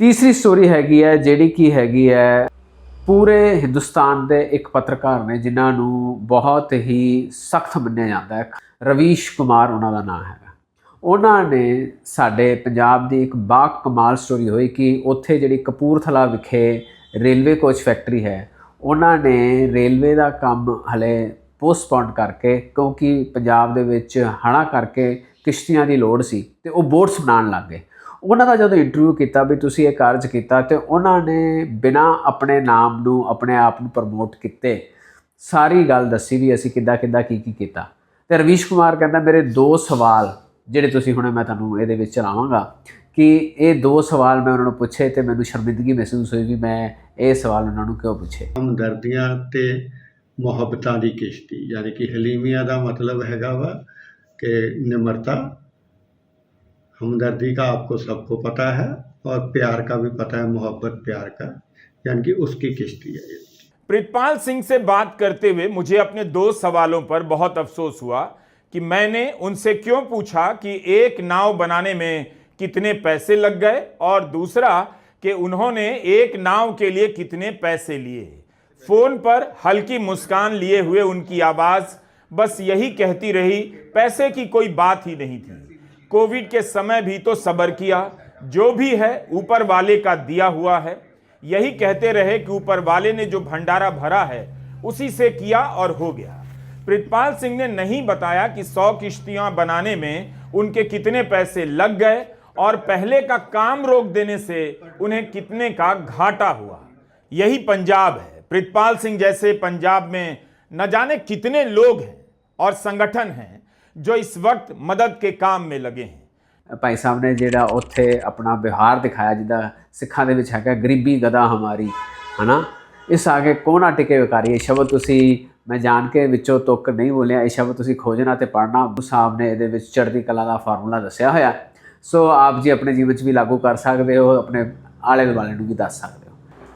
ਤੀਸਰੀ ਸਟੋਰੀ ਹੈਗੀ ਹੈ, ਜਿਹੜੀ ਕੀ ਹੈਗੀ ਹੈ, ਪੂਰੇ ਹਿੰਦੁਸਤਾਨ ਦੇ ਇੱਕ ਪੱਤਰਕਾਰ ਨੇ, ਜਿਨ੍ਹਾਂ ਨੂੰ ਬਹੁਤ ਹੀ ਸਖਤ ਮੰਨਿਆ ਜਾਂਦਾ ਹੈ। ਰਵੀਸ਼ ਕੁਮਾਰ ਉਹਨਾਂ ਦਾ ਨਾਮ ਹੈਗਾ। ਉਹਨਾਂ ਨੇ ਸਾਡੇ ਪੰਜਾਬ ਦੀ ਇੱਕ ਬਾਕ ਕਮਾਲ ਸਟੋਰੀ ਹੋਈ ਕਿ ਉੱਥੇ ਜਿਹੜੀ ਕਪੂਰਥਲਾ ਵਿਖੇ ਰੇਲਵੇ ਕੋਚ ਫੈਕਟਰੀ ਹੈ, ਉਹਨਾਂ ਨੇ ਰੇਲਵੇ ਦਾ ਕੰਮ ਹਲੇ ਪੋਸਟਪੋਨ ਕਰਕੇ, ਕਿਉਂਕਿ ਪੰਜਾਬ ਦੇ ਵਿੱਚ ਹੜ੍ਹਾਂ ਕਰਕੇ ਕਿਸ਼ਤੀਆਂ ਦੀ ਲੋੜ ਸੀ ਤੇ ਉਹ ਬੋਟਸ ਬਣਾਉਣ ਲੱਗ ਗਏ। ਉਹਨਾਂ ਦਾ ਜਦੋਂ ਇੰਟਰਵਿਊ ਕੀਤਾ ਵੀ ਤੁਸੀਂ ਇਹ ਕਾਰਜ ਕੀਤਾ ਤੇ ਉਹਨਾਂ ਨੇ ਬਿਨਾ ਆਪਣੇ ਨਾਮ ਨੂੰ, ਆਪਣੇ ਆਪ ਨੂੰ ਪ੍ਰਮੋਟ ਕੀਤੇ। ਸਾਰੀ ਗੱਲ ਦੱਸੀ ਵੀ ਅਸੀਂ ਕਿੱਦਾਂ ਕਿੱਦਾਂ, ਕੀ ਕੀ ਕੀਤਾ। ਤੇ ਰਵੀਸ਼ ਕੁਮਾਰ ਕਹਿੰਦਾ, ਮੇਰੇ ਦੋ ਸਵਾਲ ਜਿਹੜੇ ਤੁਸੀਂ ਹੁਣੇ ਮੈਂ ਤੁਹਾਨੂੰ ਇਹਦੇ ਵਿੱਚ ਚਲਾਵਾਂਗਾ ਕਿ ਇਹ ਦੋ ਸਵਾਲ ਮੈਂ ਉਹਨਾਂ ਨੂੰ ਪੁੱਛੇ ਤੇ ਮੈਨੂੰ ਸ਼ਰਮਿੰਦਗੀ ਮਹਿਸੂਸ ਹੋਈ ਵੀ ਮੈਂ ਇਹ ਸਵਾਲ ਉਹਨਾਂ ਨੂੰ ਕਿਉਂ ਪੁੱਛੇ? ਹਮਦਰਦੀਆਂ ਤੇ ਮੁਹੱਬਤਾਂ ਦੀ ਕਿਸ਼ਤੀ, ਯਾਨੀ ਕਿ ਹਲੀਮੀਆਂ ਦਾ ਮਤਲਬ ਹੈਗਾ ਵਾ ਕਿ ਨਿਮਰਤਾ हमदर्दी का आपको सबको पता है और प्यार का भी पता है, मोहब्बत, प्यार का, यानी कि उसकी किश्ती है प्रीतपाल सिंह से बात करते हुए मुझे अपने दो सवालों पर बहुत अफसोस हुआ कि मैंने उनसे क्यों पूछा कि एक नाव बनाने में कितने पैसे लग गए और दूसरा कि उन्होंने एक नाव के लिए कितने पैसे लिए। फ़ोन पर हल्की मुस्कान लिए हुए उनकी आवाज़ बस यही कहती रही, पैसे की कोई बात ही नहीं थी। कोविड के समय भी तो सब्र किया, जो भी है, ऊपर वाले का दिया हुआ है। यही कहते रहे कि ऊपर वाले ने जो भंडारा भरा है, उसी से किया और हो गया। प्रितपाल सिंह ने नहीं बताया कि सौ किश्तियाँ बनाने में उनके कितने पैसे लग गए और पहले का काम रोक देने से उन्हें कितने का घाटा हुआ। यही पंजाब है। प्रितपाल सिंह जैसे पंजाब में न जाने कितने लोग हैं और संगठन हैं जो इस वक्त मदद के काम में लगे हैं ਭਾਈ ਸਾਹਿਬ ਨੇ ਜਿਹੜਾ ਉੱਥੇ ਆਪਣਾ ਵਿਹਾਰ ਦਿਖਾਇਆ ਜਿੱਦਾਂ ਸਿੱਖਾਂ ਦੇ ਵਿੱਚ ਹੈਗਾ ਗਰੀਬੀ ਗਦਾ ਹਮਾਰੀ ਹਨਾ ਇਸ ਆਗੇ ਕੋਨਾ ਟਿਕੇ ਵਿਕਾਰੀ ਇਹ ਸ਼ਬਦ ਤੁਸੀਂ ਮੈਂ ਜਾਣ ਕੇ ਵਿੱਚੋਂ ਤੁੱਕ ਨਹੀਂ ਬੋਲਿਆ ਇਹ ਸ਼ਬਦ ਤੁਸੀਂ ਖੋਜਣਾ ਤੇ ਪੜ੍ਹਨਾ ਗੁਰੂ ਸਾਹਿਬ ਨੇ ਇਹਦੇ ਵਿੱਚ ਚੜ੍ਹਦੀ ਕਲਾ ਦਾ ਫਾਰਮੂਲਾ ਦੱਸਿਆ ਹੋਇਆ ਸੋ ਆਪ ਜੀ ਆਪਣੇ ਜੀਵਨ 'ਚ ਵੀ ਲਾਗੂ ਕਰ ਸਕਦੇ ਹੋ ਆਪਣੇ ਆਲੇ ਦੁਆਲੇ ਨੂੰ ਵੀ ਦੱਸ ਸਕਦੇ ਹੋ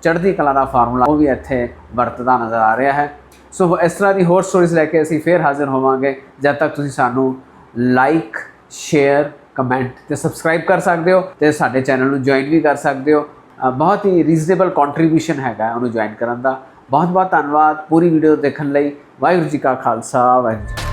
ਚੜ੍ਹਦੀ ਕਲਾ ਦਾ ਫਾਰਮੂਲਾ ਉਹ ਵੀ ਇੱਥੇ ਵਰਤਦਾ ਨਜ਼ਰ ਆ ਰਿਹਾ ਹੈ। ਸੋ ਇਸ ਤਰ੍ਹਾਂ ਦੀ ਹੋਰ ਸਟੋਰੀਜ਼ ਲੈ ਕੇ ਅਸੀਂ ਫੇਰ ਹਾਜ਼ਰ ਹੋਵਾਂਗੇ। ਜਦ ਤੱਕ ਤੁਸੀਂ ਸਾਨੂੰ ਲਾਈਕ ਸ਼ੇਅਰ ਕਮੈਂਟ ਤੇ ਸਬਸਕ੍ਰਾਈਬ ਕਰ ਸਕਦੇ ਹੋ ਤੇ ਸਾਡੇ ਚੈਨਲ ਨੂੰ ਜੁਆਇਨ ਵੀ ਕਰ ਸਕਦੇ ਹੋ। ਬਹੁਤ ਹੀ ਰੀਜ਼ਨੇਬਲ ਕੰਟਰੀਬਿਊਸ਼ਨ ਹੈਗਾ ਉਹਨੂੰ ਜੁਆਇਨ ਕਰਨ ਦਾ। ਬਹੁਤ ਬਹੁਤ ਧੰਨਵਾਦ। ਪੂਰੀ ਵੀਡੀਓ ਦੇਖਣ ਲਈ ਵਾਹਿਗੁਰੂ ਜੀ ਕਾ ਖਾਲਸਾ, ਵਾਹਿਗੁਰੂ ਜੀ